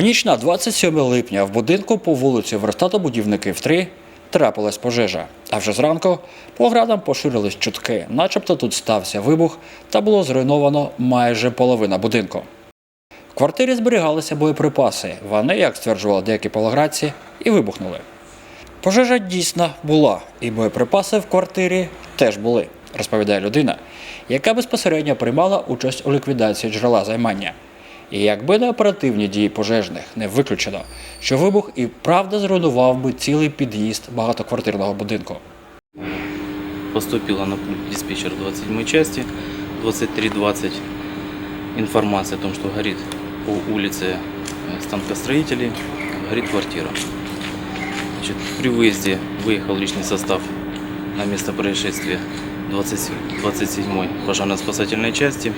ніч на 27 липня в будинку по вулиці Верстатобудівників 3 трапилась пожежа. А вже зранку по градам поширились чутки, начебто тут стався вибух та було зруйновано майже половина будинку. В квартирі зберігалися боєприпаси. Вони, як стверджували деякі палаградці, і вибухнули. Пожежа дійсно була, і боєприпаси в квартирі теж були, розповідає людина, яка безпосередньо приймала участь у ліквідації джерела займання. І якби не оперативні дії пожежних не виключено, що вибух і правда зруйнував би цілий під'їзд багатоквартирного будинку. Поступила на пульт диспетчер 27 части 2320 информация о том, что горит по улице э, станкостроителей, горит квартира. Значит, при выезде выехал личный состав на место происшествия 27 пожарно-спасательной части.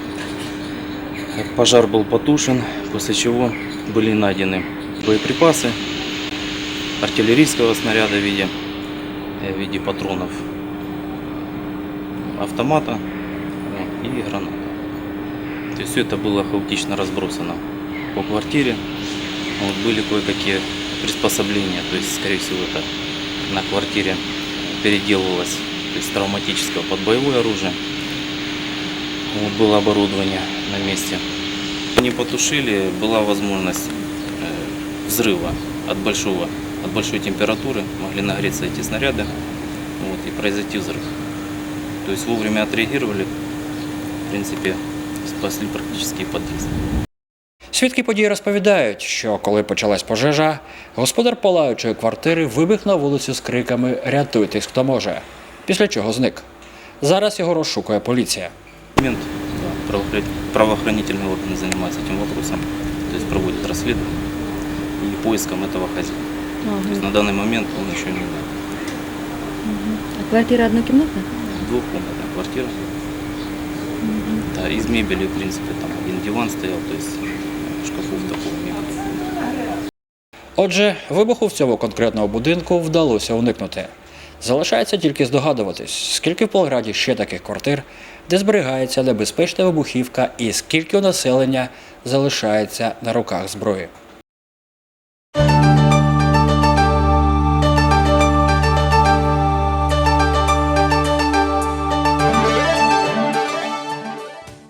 Пожар был потушен, после чего были найдены боеприпасы артиллерийского снаряда в виде, э, в виде патронов автомата и граната. То есть все это было хаотично разбросано по квартире. Вот, были кое-какие приспособления, то есть, скорее всего, это на квартире переделывалось то есть, травматического под боевое оружие. Вот, было оборудование на месте. Они потушили, была возможность э, взрыва от большого, от большой температуры, могли нагреться эти снаряды вот, и произойти взрыв. То есть вовремя отреагировали, в принципе, спасли практически подъезд. Свідки події розповідають, що коли почалась пожежа, господар палаючої квартири вибіг на вулицю з криками Рятуйтесь, хто може, після чого зник. Зараз його розшукує поліція. Момент, да, правоохран- правоохранительные органы занимаются этим вопросом, то есть проводят расследование и поиском этого хозяина. То есть на данный момент он еще не А квартира однокімнатна? двухкомнатная квартира. Да, из мебели, в принципе, там один диван стоял, то есть э, шкафов такого не было. Отже, вибуху в цьому конкретному будинку вдалося уникнути. Залишається тільки здогадуватись, скільки в Павлограді ще таких квартир, де зберігається небезпечна вибухівка і скільки у населення залишається на руках зброї.